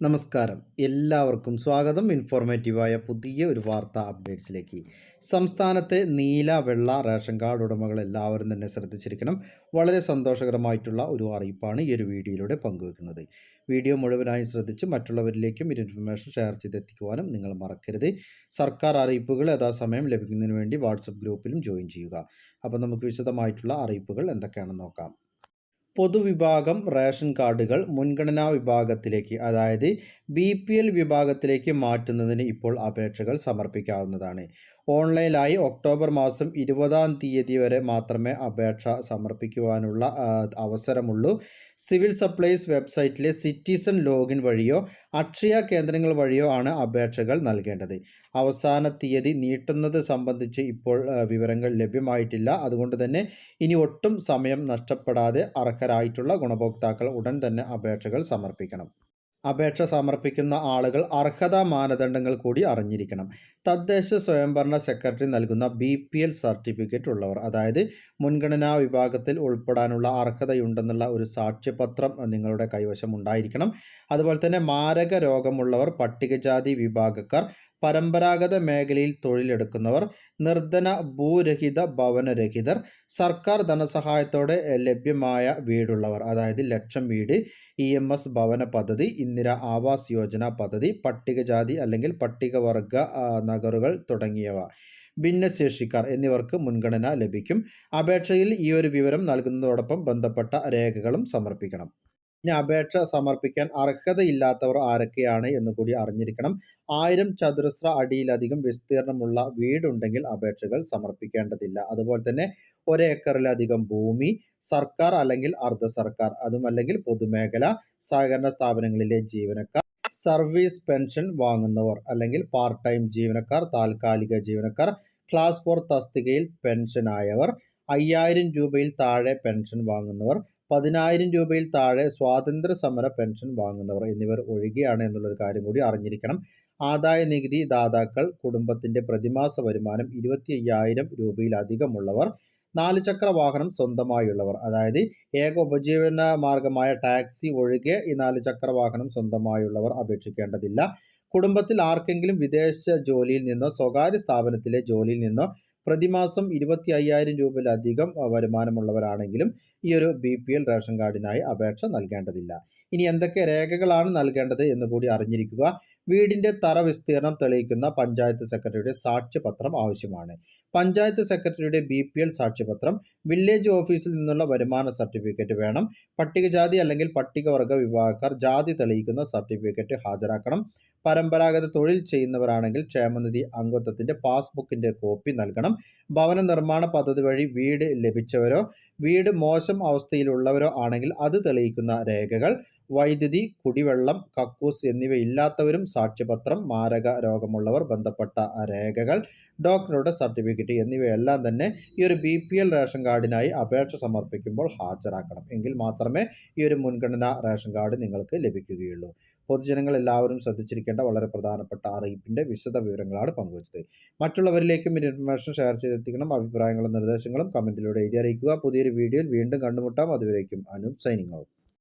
നമസ്കാരം. എല്ലാവർക്കും സ്വാഗതം. ഇൻഫോർമേറ്റീവായ പുതിയ ഒരു വാർത്താ അപ്ഡേറ്റ്സിലേക്ക്. സംസ്ഥാനത്തെ നീല വെള്ള റേഷൻ കാർഡ് ഉടമകൾ എല്ലാവരും തന്നെ ശ്രദ്ധിച്ചിരിക്കണം. വളരെ സന്തോഷകരമായിട്ടുള്ള ഒരു അറിയിപ്പാണ് ഈ ഒരു വീഡിയോയിലൂടെ പങ്കുവെക്കുന്നത്. വീഡിയോ മുഴുവനായി ശ്രദ്ധിച്ച് മറ്റുള്ളവരിലേക്കും ഒരു ഇൻഫർമേഷൻ ഷെയർ ചെയ്തെത്തിക്കുവാനും നിങ്ങൾ മറക്കരുത്. സർക്കാർ അറിയിപ്പുകൾ യഥാസമയം ലഭിക്കുന്നതിന് വേണ്ടി വാട്സപ്പ് ഗ്രൂപ്പിലും ജോയിൻ ചെയ്യുക. അപ്പോൾ നമുക്ക് വിശദമായിട്ടുള്ള അറിയിപ്പുകൾ എന്തൊക്കെയാണെന്ന് നോക്കാം. പൊതുവിഭാഗം റേഷൻ കാർഡുകൾ മുൻഗണനാ വിഭാഗത്തിലേക്ക് അതായത് ബി പി എൽ വിഭാഗത്തിലേക്ക് മാറ്റുന്നതിന് ഇപ്പോൾ അപേക്ഷകൾ സമർപ്പിക്കാവുന്നതാണ്. ഓൺലൈനായി ഒക്ടോബർ മാസം ഇരുപതാം തീയതി വരെ മാത്രമേ അപേക്ഷ സമർപ്പിക്കുവാനുള്ള അവസരമുള്ളൂ. സിവിൽ സപ്ലൈസ് വെബ്സൈറ്റിലെ സിറ്റിസൺ ലോഗിൻ വഴിയോ അക്ഷയ കേന്ദ്രങ്ങൾ വഴിയോ ആണ് അപേക്ഷകൾ നൽകേണ്ടത്. അവസാന തീയതി നീട്ടുന്നത് സംബന്ധിച്ച് ഇപ്പോൾ വിവരങ്ങൾ ലഭ്യമായിട്ടില്ല. അതുകൊണ്ട് തന്നെ ഇനി ഒട്ടും സമയം നഷ്ടപ്പെടാതെ അർഹരായിട്ടുള്ള ഗുണഭോക്താക്കൾ ഉടൻ തന്നെ അപേക്ഷകൾ സമർപ്പിക്കണം. അപേക്ഷ സമർപ്പിക്കുന്ന ആളുകൾ അർഹതാ മാനദണ്ഡങ്ങൾ കൂടി അറിഞ്ഞിരിക്കണം. തദ്ദേശ സ്വയംഭരണ സെക്രട്ടറി നൽകുന്ന ബി പി എൽ സർട്ടിഫിക്കറ്റ് ഉള്ളവർ അതായത് മുൻഗണനാ വിഭാഗത്തിൽ ഉൾപ്പെടാനുള്ള അർഹതയുണ്ടെന്നുള്ള ഒരു സാക്ഷ്യപത്രം നിങ്ങളുടെ കൈവശം ഉണ്ടായിരിക്കണം. അതുപോലെ തന്നെ മാരക രോഗമുള്ളവർ പട്ടികജാതി വിഭാഗക്കാർ പരമ്പരാഗത മേഖലയിൽ തൊഴിലെടുക്കുന്നവർ നിർധന ഭൂരഹിത ഭവനരഹിതർ സർക്കാർ ധനസഹായത്തോടെ ലഭ്യമായ വീടുള്ളവർ അതായത് ലക്ഷം വീട് ഇ എം എസ് ഭവന പദ്ധതി ഇന്ദിര ആവാസ് യോജന പദ്ധതി പട്ടികജാതി അല്ലെങ്കിൽ പട്ടികവർഗ നഗറുകൾ തുടങ്ങിയവ ഭിന്നശേഷിക്കാർ എന്നിവർക്ക് മുൻഗണന ലഭിക്കും. അപേക്ഷയിൽ ഈ ഒരു വിവരം നൽകുന്നതോടൊപ്പം ബന്ധപ്പെട്ട രേഖകളും സമർപ്പിക്കണം. ഇനി അപേക്ഷ സമർപ്പിക്കാൻ അർഹതയില്ലാത്തവർ ആരൊക്കെയാണ് എന്ന് കൂടി അറിഞ്ഞിരിക്കണം. ആയിരം ചതുരശ്ര അടിയിലധികം വിസ്തീർണമുള്ള വീടുണ്ടെങ്കിൽ അപേക്ഷകൾ സമർപ്പിക്കേണ്ടതില്ല. അതുപോലെ തന്നെ ഒരേക്കറിലധികം ഭൂമി സർക്കാർ അല്ലെങ്കിൽ അർദ്ധ സർക്കാർ അതുമല്ലെങ്കിൽ പൊതുമേഖല സഹകരണ സ്ഥാപനങ്ങളിലെ ജീവനക്കാർ സർവീസ് പെൻഷൻ വാങ്ങുന്നവർ അല്ലെങ്കിൽ പാർട്ട് ടൈം ജീവനക്കാർ താൽക്കാലിക ജീവനക്കാർ ക്ലാസ് ഫോർ തസ്തികയിൽ പെൻഷനായവർ അയ്യായിരം രൂപയിൽ താഴെ പെൻഷൻ വാങ്ങുന്നവർ പതിനായിരം രൂപയിൽ താഴെ സ്വാതന്ത്ര്യ സമര പെൻഷൻ വാങ്ങുന്നവർ എന്നിവർ ഒഴികെയാണ് എന്നുള്ളൊരു കാര്യം കൂടി അറിഞ്ഞിരിക്കണം. ആദായ നികുതി ദാതാക്കൾ കുടുംബത്തിന്റെ പ്രതിമാസ വരുമാനം ഇരുപത്തി അയ്യായിരം രൂപയിലധികമുള്ളവർ നാല് ചക്ര വാഹനം സ്വന്തമായുള്ളവർ. അതായത് ഏക ഉപജീവന മാർഗമായ ടാക്സി ഒഴികെ ഈ നാല് ചക്ര വാഹനം സ്വന്തമായുള്ളവർ അപേക്ഷിക്കേണ്ടതില്ല. കുടുംബത്തിൽ ആർക്കെങ്കിലും വിദേശ ജോലിയിൽ നിന്നോ സ്വകാര്യ സ്ഥാപനത്തിലെ ജോലിയിൽ നിന്നോ പ്രതിമാസം ഇരുപത്തി അയ്യായിരം രൂപയിലധികം വരുമാനമുള്ളവരാണെങ്കിലും ഈ ഒരു ബി പി എൽ റേഷൻ കാർഡിനായി അപേക്ഷ നൽകേണ്ടതില്ല. ഇനി എന്തൊക്കെ രേഖകളാണ് നൽകേണ്ടത് എന്ന് കൂടി അറിഞ്ഞിരിക്കുക. വീടിന്റെ തറ വിസ്തീർണം തെളിയിക്കുന്ന പഞ്ചായത്ത് സെക്രട്ടറിയുടെ സാക്ഷ്യപത്രം ആവശ്യമാണ്. പഞ്ചായത്ത് സെക്രട്ടറിയുടെ ബി പി എൽ സാക്ഷ്യപത്രം വില്ലേജ് ഓഫീസിൽ നിന്നുള്ള വരുമാന സർട്ടിഫിക്കറ്റ് വേണം പട്ടികജാതി അല്ലെങ്കിൽ പട്ടികവർഗ വിഭാഗക്കാർ ജാതി തെളിയിക്കുന്ന സർട്ടിഫിക്കറ്റ് ഹാജരാക്കണം പരമ്പരാഗത തൊഴിൽ ചെയ്യുന്നവരാണെങ്കിൽ ക്ഷേമനിധി അംഗത്വത്തിന്റെ പാസ്ബുക്കിന്റെ കോപ്പി നൽകണം ഭവന നിർമ്മാണ പദ്ധതി വഴി വീട് ലഭിച്ചവരോ വീട് മോശം അവസ്ഥയിലുള്ളവരോ ആണെങ്കിൽ അത് തെളിയിക്കുന്ന രേഖകൾ വൈദ്യുതി കുടിവെള്ളം കക്കൂസ് എന്നിവയില്ലാത്തവരും സാക്ഷ്യപത്രം മാരക രോഗമുള്ളവർ ബന്ധപ്പെട്ട രേഖകൾ ഡോക്ടറുടെ സർട്ടിഫിക്കറ്റ് എന്നിവയെല്ലാം തന്നെ ഈ ഒരു ബി പി എൽ റേഷൻ കാർഡിനായി അപേക്ഷ സമർപ്പിക്കുമ്പോൾ ഹാജരാക്കണം. എങ്കിൽ മാത്രമേ ഈ ഒരു മുൻഗണനാ റേഷൻ കാർഡ് നിങ്ങൾക്ക് ലഭിക്കുകയുള്ളൂ. പൊതുജനങ്ങൾ എല്ലാവരും ശ്രദ്ധിച്ചിരിക്കേണ്ട വളരെ പ്രധാനപ്പെട്ട അറിയിപ്പിന്റെ വിശദ വിവരങ്ങളാണ് പങ്കുവച്ചത്. മറ്റുള്ളവരിലേക്കും ഇൻഫർമേഷൻ ഷെയർ ചെയ്തെത്തിക്കണം. അഭിപ്രായങ്ങളും നിർദ്ദേശങ്ങളും കമന്റിലൂടെ എഴുതി അറിയിക്കുക. പുതിയൊരു വീഡിയോയിൽ വീണ്ടും കണ്ടുമുട്ടാം. അതുവരേക്കും അനു സൈനിങ് ഔട്ട്.